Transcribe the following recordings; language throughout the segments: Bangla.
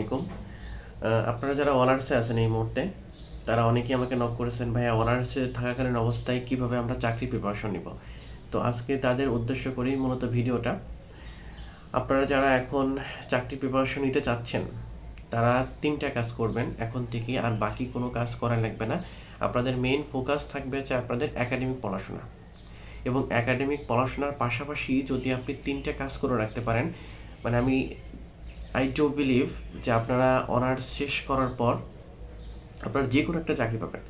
আলাইকুম। আপনারা যারা অনার্সে আছেন এই মুহূর্তে, তারা অনেকেই আমাকে নক করেছেন, ভাইয়া, অনার্সে থাকাকালীন অবস্থায় কীভাবে আমরা চাকরি প্রিপারেশন নিব? তো আজকে তাদের উদ্দেশ্য করেই মূলত ভিডিওটা। আপনারা যারা এখন চাকরি প্রিপারেশন নিতে চাচ্ছেন, তারা তিনটা কাজ করবেন এখন থেকে, আর বাকি কোনো কাজ করা লাগবে না। আপনাদের মেইন ফোকাস থাকবে হচ্ছে আপনাদের একাডেমিক পড়াশোনা। এবং একাডেমিক পড়াশোনার পাশাপাশি যদি আপনি তিনটা কাজ করে রাখতে পারেন মানে আমি আই ডো বিলিভ যে আপনারা অনার্স শেষ করার পর আপনারা যে কোনো একটা চাকরি পাবেন।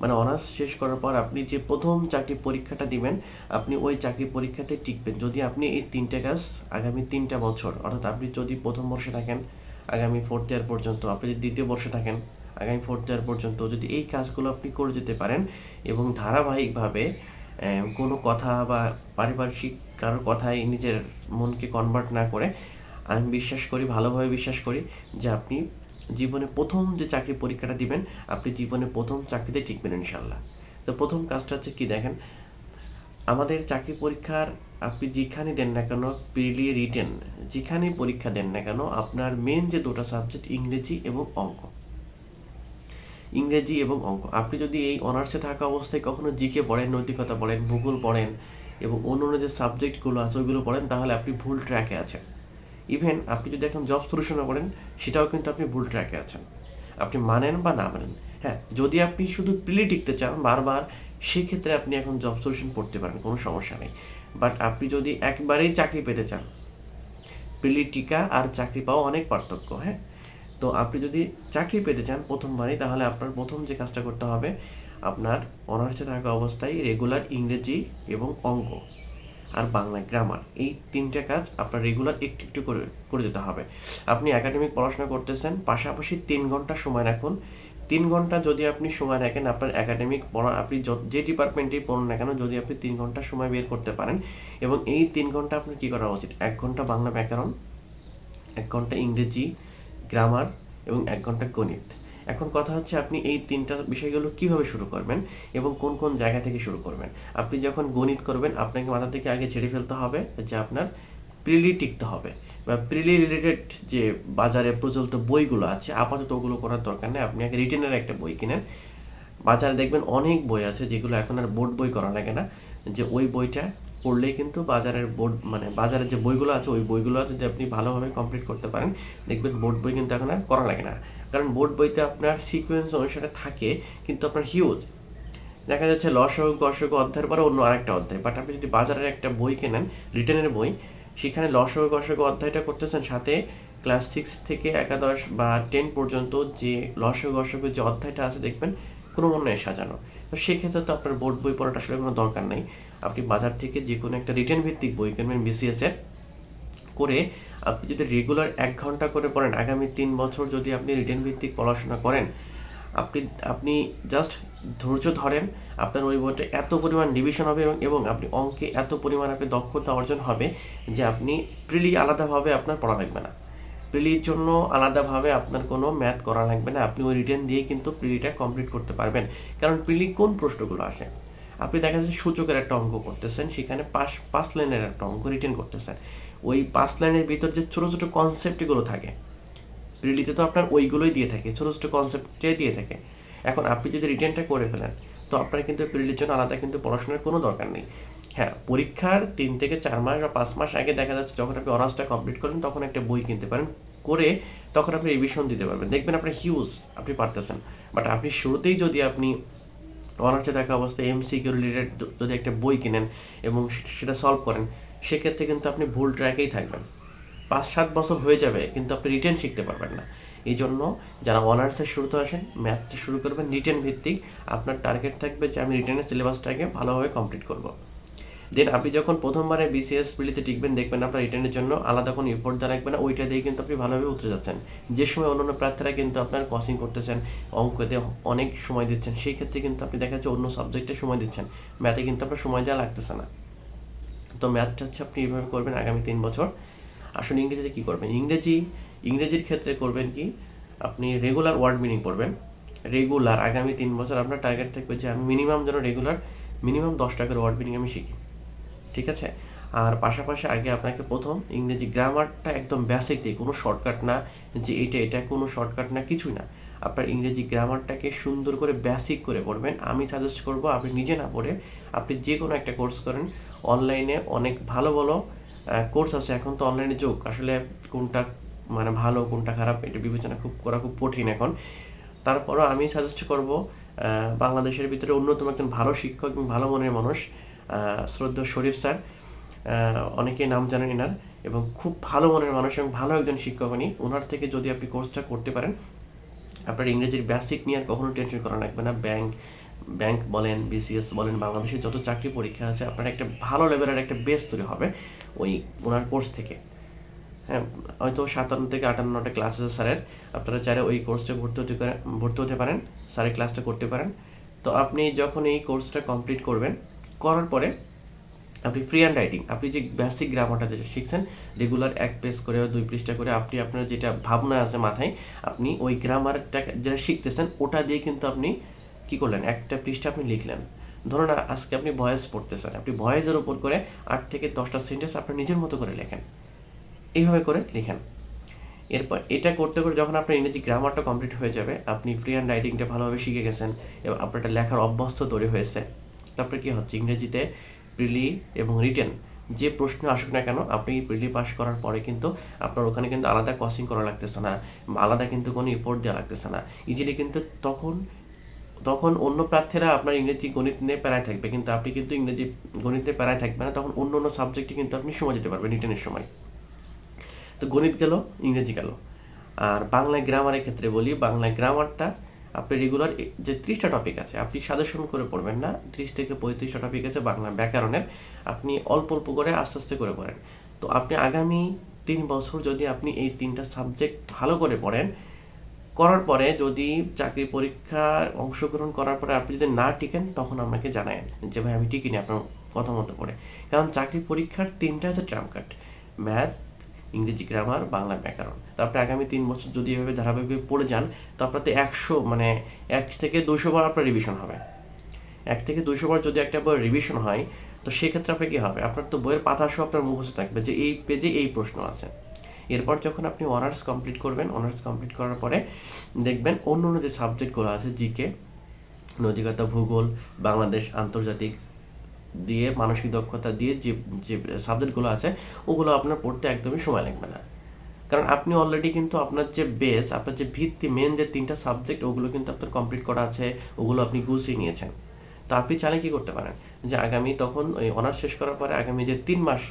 মানে অনার্স শেষ করার পর আপনি যে প্রথম চাকরি পরীক্ষাটা দিবেন, আপনি ওই চাকরি পরীক্ষাতে টিকবেন। যদি আপনি এই তিনটে কাজ আগামী তিনটা বছর, অর্থাৎ আপনি যদি প্রথম বর্ষে থাকেন, আগামী ফোর্থ ইয়ার পর্যন্ত, আপনি যদি দ্বিতীয় বর্ষে থাকেন, আগামী ফোর্থ ইয়ার পর্যন্ত যদি এই কাজগুলো আপনি করে যেতে পারেন এবং ধারাবাহিকভাবে কোনো কথা বা পারিপার্শ্বিক কারোর কথায় নিজের মনকে কনভার্ট না করে আমি বিশ্বাস করি, ভালোভাবে বিশ্বাস করি যে আপনি জীবনে প্রথম যে চাকরি পরীক্ষাটা দিবেন, আপনি জীবনে প্রথম চাকরিতে টিকবেন ইনশাল্লাহ তো প্রথম কাজটা হচ্ছে কি দেখেন, আমাদের চাকরি পরীক্ষার আপনি যেখানে দেন না কেন প্রিলি রিটেন যেখানেই পরীক্ষা দেন না কেন, আপনার মেন যে দুটো সাবজেক্ট ইংরেজি এবং অঙ্ক। ইংরেজি এবং অঙ্ক। আপনি যদি এই অনার্সে থাকা অবস্থায় কখনো জিকে পড়েন, নৈতিকতা পড়েন, ভূগোল পড়েন এবং অন্য অন্য যে সাবজেক্টগুলো আছে, ওইগুলো পড়েন, তাহলে আপনি ভুল ট্র্যাকে আছেন। ইভেন আপনি যদি এখন জব সলিউশনে করেন, সেটাও কিন্তু আপনি ভুল ট্র্যাকে আছেন। আপনি মানেন বা না মানেন হ্যাঁ যদি আপনি শুধু প্রিলি টিকতে চান বারবার, সেক্ষেত্রে আপনি এখন জব সলিউশন পড়তে পারেন, কোনো সমস্যা নেই। বাট আপনি যদি একবারেই চাকরি পেতে চান প্রিলি টিকা আর চাকরি পাওয়া অনেক পার্থক্য হ্যাঁ? তো আপনি যদি চাকরি পেতে চান প্রথমবারই, তাহলে আপনার প্রথম যে কাজটা করতে হবে, আপনার অনার্সে থাকা অবস্থায় রেগুলার ইংরেজি এবং অঙ্ক। আর বাংলা গ্রামার এই তিনটে কাজ আপনার রেগুলার একটু একটু করে করে যেতে হবে। আপনি একাডেমিক পড়াশোনা করতেছেন, পাশাপাশি তিন ঘণ্টা সময় রাখুন। তিন ঘণ্টা যদি আপনি সময় রাখেন, আপনার একাডেমিক পড়া, আপনি যে ডিপার্টমেন্টেই পড়ুন না কেন, যদি আপনি তিন ঘণ্টা সময় বের করতে পারেন, এবং এই তিন ঘণ্টা আপনার কী করা উচিত? এক ঘণ্টা বাংলা ব্যাকরণ, এক ঘণ্টা ইংরেজি গ্রামার এবং এক ঘণ্টা গণিত। এখন কথা হচ্ছে আপনি এই তিনটা বিষয়গুলো কীভাবে শুরু করবেন এবং কোন কোন জায়গা থেকে শুরু করবেন। আপনি যখন গণিত করবেন, আপনাকে মাথা থেকে আগে ছেড়ে ফেলতে হবে যে আপনার প্রিলি টিকতে হবে। বা প্রিলি রিলেটেড যে বাজারে প্রচলিত বইগুলো আছে, আপাতত ওগুলো করার দরকার নেই। আপনি আগে রিটেনের একটা বই কিনেন। বাজারে দেখবেন অনেক বই আছে যেগুলো এখন আর বোর্ড বই করা লাগে না। যে ওই বইটা পড়লেই কিন্তু বাজারের বোর্ড মানে বাজারের যে বইগুলো আছে, ওই বইগুলো যদি আপনি ভালোভাবে কমপ্লিট করতে পারেন, দেখবেন বোর্ড বই কিন্তু এখন আর করা লাগে না। কারণ বোর্ড বইতে আপনার সিকোয়েন্স অনুসারে থাকে, কিন্তু আপনার হিউজ দেখা যাচ্ছে লসক, গসক, অধ্যায়ের পরে অন্য আরেকটা অধ্যায়। বাট আপনি যদি বাজারের একটা বই কেনেন রিটেনের বই, সেখানে লসক, গসক, অধ্যায়টা করতেছেন, সাথে ক্লাস সিক্স থেকে একাদশ বা টেন পর্যন্ত যে লসক গসকের যে অধ্যায়টা আছে, দেখবেন কোনো মনে সাজানো। তো সেক্ষেত্রে তো আপনার বোর্ড বই পড়াটা আসলে কোনো দরকার নেই। আপনি বাজার থেকে যে কোনো একটা রিটার্ন ভিত্তিক বই কিনবেন বিসিএস এর, করে আপনি যদি রেগুলার এক ঘণ্টা করে পড়েন, আগামী তিন বছর যদি আপনি রিটার্ন ভিত্তিক পড়াশোনা করেন, আপনি আপনি জাস্ট ধৈর্য ধরেন, আপনার ওই বইটা এত পরিমাণ ডিভিশন হবে এবং আপনি অঙ্কে এত পরিমাণ আপনি দক্ষতা অর্জন হবে যে আপনি প্রিলি আলাদাভাবে আপনার পড়া লাগবে না। প্রিলির জন্য আলাদাভাবে আপনার কোনো ম্যাথ করা লাগবে না। আপনি ওই রিটার্ন দিয়ে কিন্তু প্রিলিটা কমপ্লিট করতে পারবেন। কারণ প্রিলি কোন প্রশ্নগুলো আসে? আপনি দেখা যাচ্ছে সূচকের একটা অঙ্ক করতেছেন, সেখানে পাঁচ পাঁচ লাইনের একটা অঙ্ক রিটেন করতেছেন। ওই পাঁচ লাইনের ভিতর যে ছোটো ছোটো কনসেপ্টগুলো থাকে প্রিলিতে তো আপনার ওইগুলোই দিয়ে থাকে, ছোটো ছোটো কনসেপ্টে দিয়ে থাকে। এখন আপনি যদি রিটেনটা করে ফেলেন, তো আপনার কিন্তু প্রিলির জন্য আলাদা কিন্তু পড়াশোনার কোনো দরকার নেই। হ্যাঁ পরীক্ষার তিন থেকে চার মাস বা পাঁচ মাস আগে দেখা যাচ্ছে যখন আপনি অনার্সটা কমপ্লিট করেন তখন একটা বই কিনতে পারেন, করে তখন আপনি রিভিশন দিতে পারবেন। দেখবেন আপনার হিউজ আপনি পারতেছেন। বাট আপনি শুরুতেই যদি আপনি অনার্সে থাকা অবস্থায় এমসিকিউ রিলেটেড যদি একটা বই কিনেন এবং সেটা সলভ করেন, সেক্ষেত্রে কিন্তু আপনি ভুল ট্র্যাকেই থাকবেন। পাঁচ, সাত বছর হয়ে যাবে, কিন্তু আপনি রিটার্ন শিখতে পারবেন না। এই জন্য যারা অনার্সের শুরুতে আসেন ম্যাথটা শুরু করবেন রিটেন ভিত্তিক। আপনার টার্গেট থাকবে যে আমি রিটার্নের সিলেবাসটাকে ভালোভাবে কমপ্লিট করব। দেন আপনি যখন প্রথমবারে বিসিএস পিলিতে টিকবেন, দেখবেন আপনার রিটার্নের জন্য আলাদা কোনো এফোর্ট দেওয়া লাগবে না। ওইটা দিয়ে কিন্তু আপনি ভালোভাবে উতরে যাচ্ছেন। যে সময় অন্যান্য প্রার্থীরা কিন্তু আপনার কোচিং করতেছেন, অঙ্কতে অনেক সময় দিচ্ছেন, সেই ক্ষেত্রে কিন্তু আপনি দেখা যাচ্ছে অন্য সাবজেক্টে সময় দিচ্ছেন। ম্যাথে কিন্তু আপনার সময় দেওয়া লাগতেছে না। তো ম্যাথটা হচ্ছে আপনি এইভাবে করবেন আগামী তিন বছর। আসলে ইংরেজিতে কী করবেন? ইংরেজি, ইংরেজির ক্ষেত্রে করবেন কি? আপনি রেগুলার ওয়ার্ড মিনিং করবেন রেগুলার আগামী তিন বছর আপনার টার্গেট থাকবে যে আমি মিনিমাম যেন রেগুলার মিনিমাম দশ টাকার ওয়ার্ড মিনিং আমি শিখি। ঠিক আছে? আর পাশাপাশি আগে আপনাকে প্রথম ইংরেজি গ্রামারটা একদম বেসিক দিয়ে, কোনো শর্টকাট না যে এটা এটা, কোনো শর্টকাট না, কিছুই না। আপনার ইংরেজি গ্রামারটাকে সুন্দর করে বেসিক করে পড়বেন। আমি সাজেস্ট করব আপনি নিজে না পড়ে আপনি যে কোনো একটা কোর্স করেন। অনলাইনে অনেক ভালো ভালো কোর্স আছে। এখন তো অনলাইনে যোগ। আসলে কোনটা মানে ভালো, কোনটা খারাপ, এটা বিবেচনা খুব, করা খুব কঠিন এখন। তারপরও আমি সাজেস্ট করব বাংলাদেশের ভিতরে অন্যতম একজন ভালো শিক্ষক এবং ভালো মনের মানুষ। আহ, শ্রদ্ধেয় শরীফ স্যার অনেকেই নাম জানেন এনার এবং খুব ভালো মনের মানুষ এবং ভালো একজন শিক্ষক উনি। ওনার থেকে যদি আপনি কোর্সটা করতে পারেন আপনার ইংরেজির বেসিক নিয়ে আর কখনো টেনশন করা লাগবে না। ব্যাংক ব্যাংক বলেন বিসিএস বলেন বাংলাদেশের যত চাকরি পরীক্ষা আছে আপনার একটা ভালো লেভেলের একটা বেস তৈরি হবে ওই ওনার কোর্স থেকে। হ্যাঁ হয়তো সাতান্ন থেকে আটান্নটা ক্লাস আছে স্যারের। আপনারা চাইলে ওই কোর্সটা ভর্তি হতে ভর্তি হতে পারেন স্যারের ক্লাসটা করতে পারেন। তো আপনি যখন এই কোর্সটা কমপ্লিট করবেন করার পরে আপনি ফ্রি হ্যান্ড রাইটিং আপনি যে বেসিক গ্রামারটা যেটা শিখছেন রেগুলার এক পেজ করে দুই পৃষ্ঠা করে আপনি আপনার যেটা ভাবনা আছে মাথায়, আপনি ওই গ্রামারটা যেটা শিখতেছেন, ওটা দিয়ে কিন্তু আপনি কি করলেন? একটা পৃষ্ঠা আপনি লিখলেন। ধরুন আজকে আপনি ভয়েস পড়তেছেন, আপনি ভয়েসের উপর করে আট থেকে দশটা সেন্টেন্স আপনি নিজের মতো করে লেখেন। এইভাবে করে লিখেন। এরপর এটা করতে করে যখন আপনার ইংরেজি গ্রামারটা কমপ্লিট হয়ে যাবে, আপনি ফ্রি হ্যান্ড রাইটিংটা ভালোভাবে শিখে গেছেন এবং আপনার লেখার অভ্যস্ত তৈরি হয়েছে। তারপরে কি হচ্ছে? ইংরেজিতে প্রিলি এবং রিটেন যে প্রশ্ন আসুক না কেন, আপনি প্রিলি পাস করার পরে কিন্তু আপনার ওখানে কিন্তু আলাদা কসিং করা লাগতেছে না, আলাদা কিন্তু কোনো ইফোর্ট দেওয়া লাগতেছে না। ইজিলি কিন্তু তখন তখন অন্য প্রার্থীরা আপনার ইংরেজি গণিত নিয়ে প্যারায় থাকবে, কিন্তু আপনি কিন্তু ইংরেজি গণিতে প্যারায় থাকবে না, তখন অন্য অন্য সাবজেক্টে কিন্তু আপনি সময় দিতে পারবেন রিটেনের সময়। তো গণিত গেল, ইংরেজি গেল। আর বাংলায় গ্রামারের ক্ষেত্রে বলি, বাংলায় গ্রামারটা আপনি রেগুলার যে ত্রিশটা টপিক আছে, আপনি সাজেশন করে পড়বেন না, ত্রিশ থেকে পঁয়ত্রিশটা টপিক আছে বাংলা ব্যাকরণের, আপনি অল্প অল্প করে আস্তে আস্তে করে পড়েন। তো আপনি আগামী তিন বছর যদি আপনি এই তিনটা সাবজেক্ট ভালো করে পড়েন, করার পরে যদি চাকরি পরীক্ষার অংশগ্রহণ করার পরে আপনি যদি না টিকেন, তখন আমাকে জানায়েন যে, ভাই, আমি টিকিনি আপনার কথা মতো পড়ে। কারণ চাকরি পরীক্ষার তিনটা আছে ট্রাম কাট ম্যাথ ইংরেজি গ্রামার বাংলা ব্যাকরণ। তারপরে আগামী তিন বছর যদি এভাবে ধারাবাহিকভাবে পড়ে যান, তো আপনার তো একশো মানে এক থেকে দুশো বার আপনার রিভিশন হবে। এক থেকে দুশো বার যদি একটা বই রিভিশন হয়, তো সেক্ষেত্রে আপনার কী হবে? আপনার তো বইয়ের পাতা সহ আপনার মুখস্থ থাকবে যে এই পেজে এই প্রশ্ন আছে। এরপর যখন আপনি অনার্স কমপ্লিট করবেন অনার্স কমপ্লিট করার পরে দেখবেন অন্য অন্য যে সাবজেক্টগুলো আছে জিকে নৈতিকতা, ভূগোল, বাংলাদেশ, আন্তর্জাতিক দিয়ে, মানসিক দক্ষতা দিয়ে যে যে সাবজেক্টগুলো আছে, ওগুলো আপনার পড়তে একদমই সময় লাগবে না। কারণ আপনি অলরেডি কিন্তু আপনার যে বেস আপনার যে ভিত্তি মেন যে তিনটা সাবজেক্ট ওগুলো কিন্তু আপনার কমপ্লিট করা আছে, ওগুলো আপনি গুছিয়ে নিয়েছেন। তো আপনি চাইলে কী করতে পারেন? যে আগামী তখন ওই অনার্স শেষ করার পরে আগামী যে তিন মাস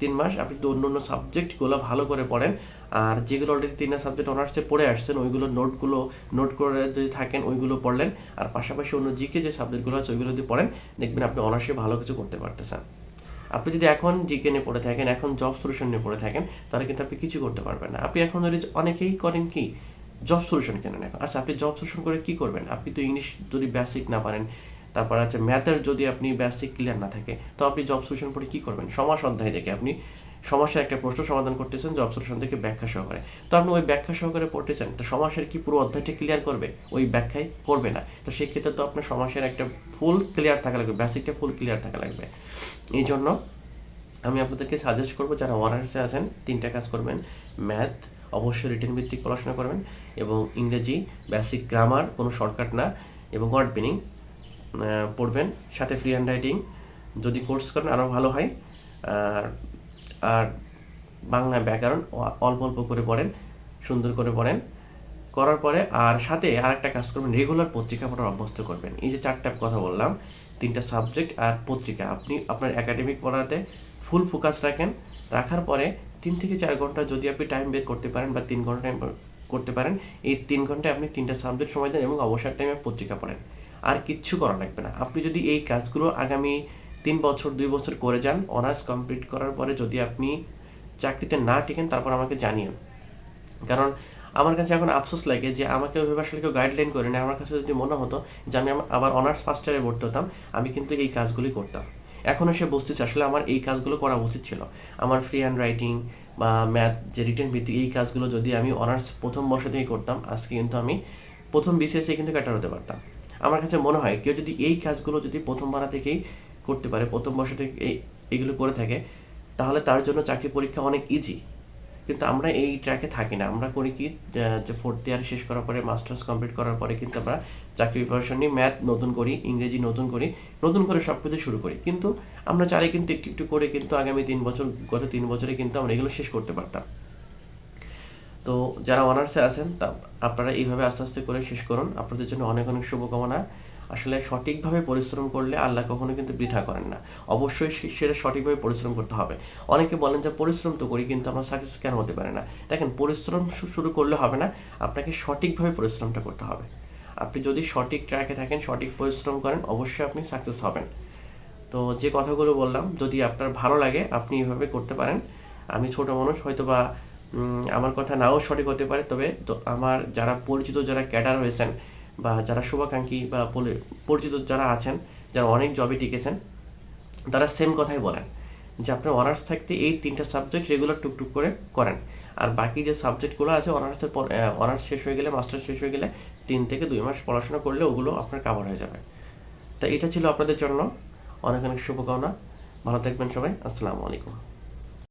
তিন মাস আপনি তো অন্য অন্য সাবজেক্টগুলো ভালো করে পড়েন। আর যেগুলো অলরেডি তিনটা সাবজেক্ট অনার্সে পড়ে আসছেন, ওইগুলো নোটগুলো নোট করে যদি থাকেন, ওইগুলো পড়লেন। আর পাশাপাশি অন্য জিকে যে সাবজেক্টগুলো আছে, ওইগুলো যদি পড়েন, দেখবেন আপনি অনার্সে ভালো কিছু করতে পারতেছেন। আপনি যদি এখন জিকে নিয়ে পড়ে থাকেন, এখন জব সলিউশন নিয়ে পড়ে থাকেন, তাহলে কিন্তু আপনি কিছু করতে পারবেন না। আপনি এখন যদি অনেকেই করেন কি? জব সলিউশন কেনেন এখন? আচ্ছা আপনি জব সলিউশন করে কি করবেন? আপনি তো ইংলিশ যদি বেসিক না পারেন তারপর আছে ম্যাথের যদি আপনি বেসিক ক্লিয়ার না থাকে, তো আপনি জব সলিউশন পড়ে কি করবেন? সমাস অধ্যায় থেকে আপনি সমস্যার একটা প্রশ্ন সমাধান করতেছেন জব সলিউশন থেকে ব্যাখ্যা সহকারে। তো আপনি ওই ব্যাখ্যা সহকারে পড়তেছেন, তো সমাসের কি পুরো অধ্যায়টা ক্লিয়ার করবে? ওই ব্যাখ্যায় করবে না। তো সেক্ষেত্রে তো আপনার সমাসের একটা ফুল ক্লিয়ার থাকা লাগবে বেসিকটা ফুল ক্লিয়ার থাকা লাগবে। এই জন্য আমি আপনাদেরকে সাজেস্ট করব, যারা অনার্সে আছেন, তিনটা কাজ করবেন। ম্যাথ অবশ্যই রিটেন ভিত্তিক পড়াশোনা করবেন এবং ইংরেজি বেসিক গ্রামার কোনো শর্টকাট না এবং ওয়ার্ড মিনিং পড়বেন। সাথে ফ্রি হ্যান্ড রাইটিং যদি কোর্স করেন আরও ভালো হয়। আর আর বাংলা ব্যাকরণ অল্প অল্প করে পড়েন, সুন্দর করে পড়েন। করার পরে, আর সাথে আরেকটা কাজ করবেন রেগুলার পত্রিকা পড়ার অভ্যস্ত করবেন। এই যে চারটা কথা বললাম, তিনটা সাবজেক্ট আর পত্রিকা। আপনি আপনার একাডেমিক পড়াতে ফুল ফোকাস রাখেন। রাখার পরে তিন থেকে চার ঘণ্টা যদি আপনি টাইম বের করতে পারেন বা তিন ঘণ্টা টাইম করতে পারেন, এই তিন ঘন্টায় আপনি তিনটা সাবজেক্ট সময় দেন এবং অবসর টাইমে পত্রিকা পড়েন। আর কিচ্ছু করা লাগবে না। আপনি যদি এই কাজগুলো আগামী তিন বছর, দুই বছর করে যান অনার্স কমপ্লিট করার পরে যদি আপনি চাকরিতে না টেকেন, তারপর আমাকে জানিয়েন। কারণ আমার কাছে এখন আফসোস লাগে যে আমাকে ওইভাবে আসলে কেউ গাইডলাইন করে না আমার কাছে যদি মনে হতো যে আমি আবার অনার্স ফার্স্ট ইয়ারে ভর্তি হতাম, আমি কিন্তু এই কাজগুলি করতাম। এখন এসে বুঝতেছি আসলে আমার এই কাজগুলো করা উচিত ছিল। আমার ফ্রি হ্যান্ড রাইটিং বা ম্যাথ যে রিটেন ভিত্তিক এই কাজগুলো যদি আমি অনার্স প্রথম বর্ষ থেকেই করতাম, আজকে কিন্তু আমি প্রথম বিসিএসে কিন্তু ক্যাটার হতে পারতাম। আমার কাছে মনে হয় কেউ যদি এই কাজগুলো যদি প্রথম বারা থেকেই করতে পারে, প্রথম বর্ষ থেকে এগুলো করে থাকে, তাহলে তার জন্য চাকরি পরীক্ষা অনেক ইজি কিন্তু আমরা এই ট্র্যাকে থাকি না। আমরা করি কি, যে- যে ফোর্থ ইয়ার শেষ করার পরে মাস্টার্স কমপ্লিট করার পরে কিন্তু আমরা চাকরি প্রিপারেশন নিয়ে ম্যাথ নতুন করি, ইংরেজি নতুন করি, নতুন করে সব কিছু শুরু করি। কিন্তু আমরা চাই কিন্তু একটু একটু করে কিন্তু আগামী তিন বছর, গত তিন বছরে কিন্তু আমরা এগুলো শেষ করতে পারতাম। তো যারা অনার্সে আছেন, তা আপনারা এইভাবে আস্তে আস্তে করে শেষ করুন। আপনাদের জন্য অনেক অনেক শুভকামনা। আসলে সঠিকভাবে পরিশ্রম করলে আল্লাহ কখনো কিন্তু বৃথা করেন না। অবশ্যই সেটা সঠিকভাবে পরিশ্রম করতে হবে। অনেকে বলেন যে, পরিশ্রম তো করি, কিন্তু আমরা সাকসেস কেন হতে পারে না? দেখেন, পরিশ্রম শুরু করলে হবে না। আপনাকে সঠিকভাবে পরিশ্রমটা করতে হবে। আপনি যদি সঠিক ট্র্যাকে থাকেন, সঠিক পরিশ্রম করেন, অবশ্যই আপনি সাকসেস হবেন। তো যে কথাগুলো বললাম, যদি আপনার ভালো লাগে, আপনি এইভাবে করতে পারেন। আমি ছোট মানুষ হয়তো বা আমার কথা নাও সঠিক হতে পারে, তবে তো আমার যারা পরিচিত, যারা ক্যাডার হয়েছেন বা যারা শুভাকাঙ্ক্ষী বা পরিচিত যারা আছেন, যারা অনেক জবে টিকেছেন, তারা সেম কথাই বলেন, যে আপনার অনার্স থাকতে এই তিনটা সাবজেক্ট রেগুলার টুকটুক করে করেন, আর বাকি যে সাবজেক্টগুলো আছে অনার্সের পর অনার্স শেষ হয়ে গেলে মাস্টার শেষ হয়ে গেলে, তিন থেকে দুই মাস পড়াশোনা করলে ওগুলো আপনার কাভার হয়ে যাবে। তা এটা ছিল আপনাদের জন্য। অনেক অনেক শুভকামনা। ভালো থাকবেন সবাই। আসসালামু আলাইকুম।